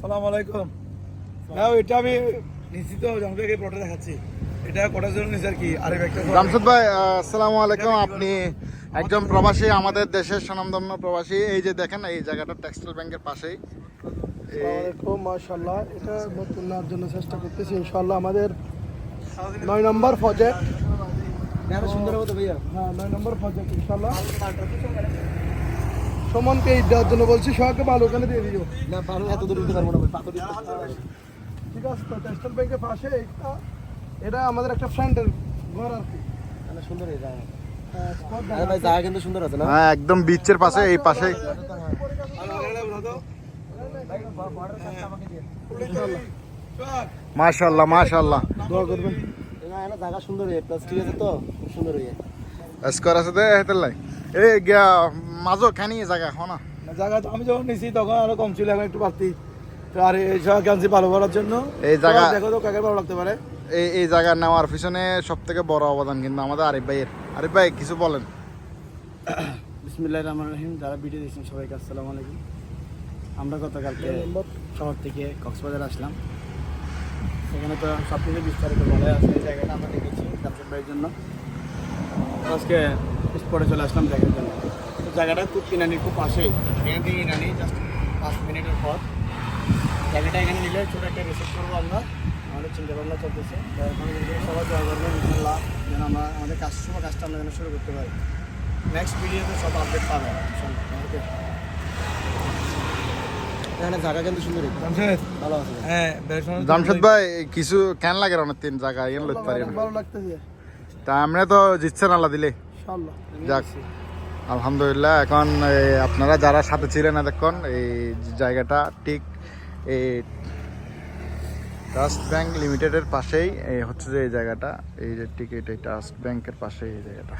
সালাম আলাইকুম। হ্যাঁ এটা আমি নিশ্চিত জনতাকে প্লটে দেখাচ্ছি। এটা কটার জন্য নিচ্ছে আর কি? আরে একটা জামশেদ ভাই আসসালামু আলাইকুম। আপনি একজন প্রবাসী আমাদের দেশের স্বনামধন্য প্রবাসী। এই যে দেখেন এই জায়গাটা টেক্সটাইল ব্যাংকের পাশেই। মাশাল্লাহ এটা নতুন নেওয়ার জন্য চেষ্টা করতেছি ইনশাল্লাহ আমাদের নয় নম্বর প্রজেক্ট সুন্দর হবে ভাইয়া। হ্যাঁ নয় নম্বর প্রজেক্ট ইনশাল্লাহ সুমনকে ঈদ দেওয়ার জন্য বলছি সবাইকে ভালো ওখানে দিয়ে দিও। না পারো এত দূর দিতে পারব না পাথর ঠিক আছে তো টেক্সটাইল ব্যাংকের পাশে এটা এটা আমাদের একটা ফ্রেন্ডের ঘর আর কি। সুন্দর এই জায়গা হ্যাঁ, spot আরে ভাই জায়গা কিন্তু সুন্দর আছে না? হ্যাঁ একদম বিচের পাশে এই পাশেই মাশাল্লাহ মাশাল্লাহ দোয়া করবেন। জায়গা সুন্দর প্লাস ঠিক আছে তো খুব সুন্দর হয়ে। স্কোর আছে লাই। এই গিয়া মাজো খানি জায়গা হনা জায়গা তো আমি যখন নিছি তখন আরও কম ছিল এখন একটু বাড়তি তো আর এই জায়গা কানছি ভালো করার জন্য। এই জায়গা- তো দেখো তো কাকে ভালো লাগতে পারে। এই এই জায়গা নেওয়ার পিছনে সব থেকে বড় অবদান কিন্তু আমাদের আরিফ ভাইয়ের। আরিফ ভাই কিছু বলেন। বিসমিল্লাহ রহমান রহিম যারা ভিডিও দেখছেন সবাইকে আসসালামু আলাইকুম। আমরা গতকালকে শহর থেকে কক্সবাজার আসলাম। সেখানে তো সব কিছু বিস্তারিত বলা আছে এই জায়গাটা আমরা দেখেছি কাপড় ভাইয়ের জন্য। আজকে স্পটে চলে আসলাম দেখার জন্য। তো জায়গাটা খুব ইনানির খুব পাশেই এখান থেকে ইনানি জাস্ট পাঁচ মিনিটের পর জায়গাটা এখানে নিলে ছোটো একটা রিসেপ্ট করব আমরা। আমাদের চিন্তা ভাবনা চলতেছে সবাই জয় করবেন ইনশাল্লাহ যেন আমরা আমাদের কাজ কাজটা আমরা যেন শুরু করতে পারি। নেক্সট ভিডিওতে সব আপডেট পাবেন ওকে এখানে জায়গা কিন্তু সুন্দর। জামশেদ? ভালো আছে। হ্যাঁ বেশ সুন্দর। জামশেদ ভাই কিছু কেন লাগে অনেক তিন জায়গা ইয়ে পারি তা আমরা তো জিতছেন আল্লাহ দিলে। যাক। আলহামদুলিল্লাহ, এখন আপনারা যারা সাথে ছিলেন এতক্ষণ, এই জায়গাটা ঠিক এই ট্রাস্ট ব্যাংক লিমিটেডের পাশেই হচ্ছে যে এই জায়গাটা, এই যে টিকিট এই ট্রাস্ট ব্যাংকের পাশেই এই জায়গাটা।